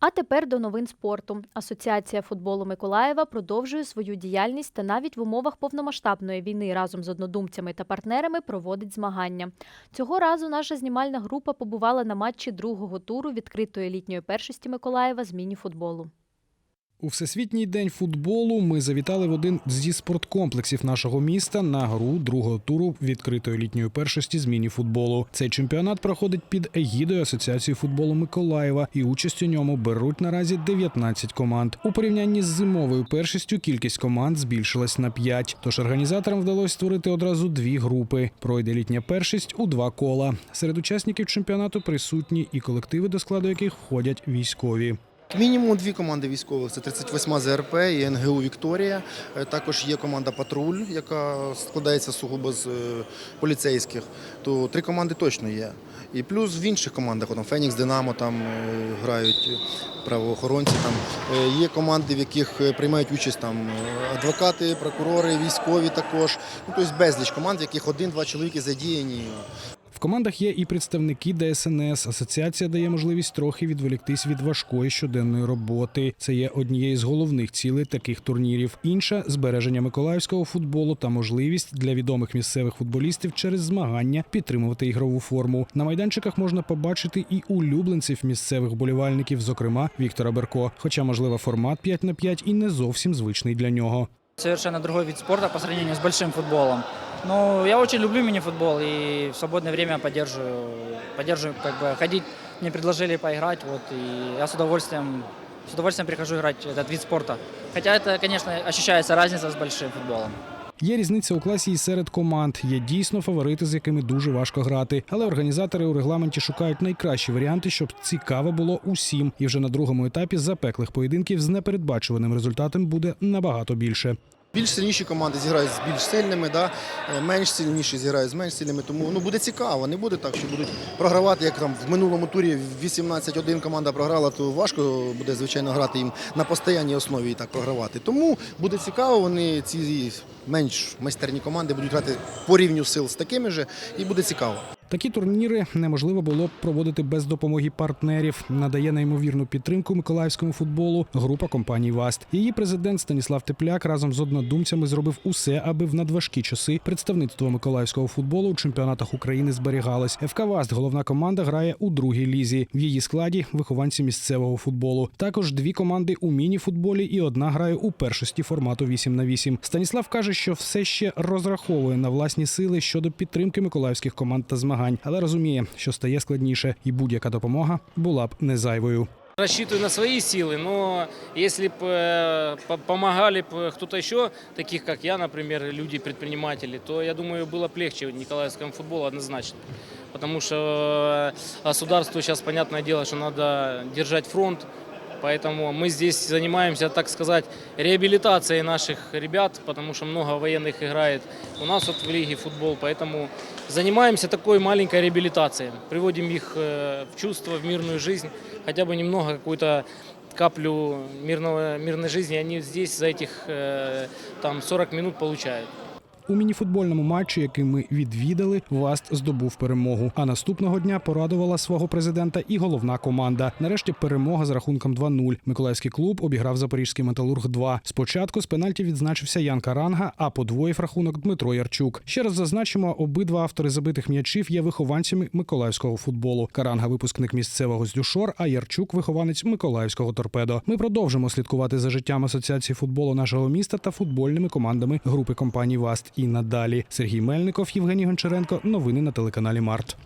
А тепер до новин спорту. Асоціація футболу Миколаєва продовжує свою діяльність та навіть в умовах повномасштабної війни разом з однодумцями та партнерами проводить змагання. Цього разу наша знімальна група побувала на матчі другого туру відкритої літньої першості Миколаєва з міні-футболу. У всесвітній день футболу ми завітали в один зі спорткомплексів нашого міста на гру другого туру відкритої літньої першості з міні-футболу. Цей чемпіонат проходить під егідою Асоціації футболу Миколаєва, і участь у ньому беруть наразі 19 команд. У порівнянні з зимовою першістю кількість команд збільшилась на 5. Тож організаторам вдалося створити одразу дві групи. Пройде літня першість у два кола. Серед учасників чемпіонату присутні і колективи, до складу яких входять військові. Мінімум дві команди військових це 38 ЗРП і НГУ Вікторія. Е, Також є команда Патруль, яка складається сугубо з е, поліцейських. То три команди точно є. І плюс в інших командах, там Фенікс, Динамо там е, грають правоохоронці. Там є команди, в яких приймають участь там адвокати, прокурори, військові також. Ну тобто безліч команд, в яких один-два чоловіки задіяні. В командах є і представники ДСНС. Асоціація дає можливість трохи відволіктись від важкої щоденної роботи. Це є однією з головних цілей таких турнірів. Інша збереження миколаївського футболу та можливість для відомих місцевих футболістів через змагання підтримувати ігрову форму. На майданчиках можна побачити і улюбленців місцевих болівальників, зокрема Віктора Берко. Хоча, можливо, формат 5 на 5 і не зовсім звичний для нього. совершенно другой вид спорта по сравнению с большим футболом. Но я очень люблю мини-футбол и в свободное время поддерживаю, поддерживаю как бы ходить. Мне предложили поиграть, вот, и я с удовольствием, с удовольствием прихожу играть в этот вид спорта. Хотя это, конечно, ощущается разница с большим футболом. Є різниця у класі і серед команд. Є дійсно фаворити, з якими дуже важко грати. Але організатори у регламенті шукають найкращі варіанти, щоб цікаво було усім. І вже на другому етапі запеклих поєдинків з непередбачуваним результатом буде набагато більше. Більш сильніші команди зіграють з більш сильними, да? е, менш сильніші зіграють з менш сильними. Тому ну, буде цікаво. Не буде так, що будуть програвати, як там в минулому турі 18-1 команда програла, то важко буде, звичайно, грати їм на постійній основі і так програвати. Тому буде цікаво, вони ці менш майстерні команди будуть грати по рівню сил з такими же, і буде цікаво. Такі турніри неможливо було б проводити без допомоги партнерів. Надає неймовірну підтримку миколаївському футболу група компаній ВАСТ. Її президент Станіслав Тепляк разом з однодумцями зробив усе, аби в надважкі часи представництво миколаївського футболу у чемпіонатах України зберігалось. ФК ВАСТ, головна команда, грає у другій лізі. В її складі вихованці місцевого футболу. Також дві команди у міні-футболі і одна грає у першості формату 8 на 8 Станіслав каже, що все ще розраховує на власні сили щодо підтримки миколаївських команд та змагань, але розуміє, що стає складніше, і будь-яка допомога була б не зайвою. Рассчитываю на свои силы, но если бы помогали бы кто-то еще, таких как я, например, люди-предприниматели, то, я думаю, было бы легче в Николаевском футболу однозначно. Потому что э, государству сейчас, понятное дело, что надо держать фронт, Поэтому мы здесь занимаемся, так сказать, реабилитацией наших ребят, потому что много военных играет у нас вот в лиге футбол. Поэтому занимаемся такой маленькой реабилитацией. Приводим их э, в чувство, в мирную жизнь, хотя бы немного какую-то каплю мирного, мирной жизни они здесь за этих э, там 40 минут получают. У мініфутбольному матчі, який ми відвідали, Васт здобув перемогу. А наступного дня порадувала свого президента і головна команда. Нарешті перемога з рахунком 2-0. Миколаївський клуб обіграв Запорізький металург 2 Спочатку з пенальті відзначився Ян Каранга, а подвоїв рахунок Дмитро Ярчук. Ще раз зазначимо, обидва автори забитих м'ячів є вихованцями миколаївського футболу. Каранга випускник місцевого з Дюшор, а Ярчук вихованець миколаївського торпедо. Ми продовжимо слідкувати за життям асоціації футболу нашого міста та футбольними командами групи компаній Васт і надалі. Сергій Мельников, Євгеній Гончаренко. Новини на телеканалі Март.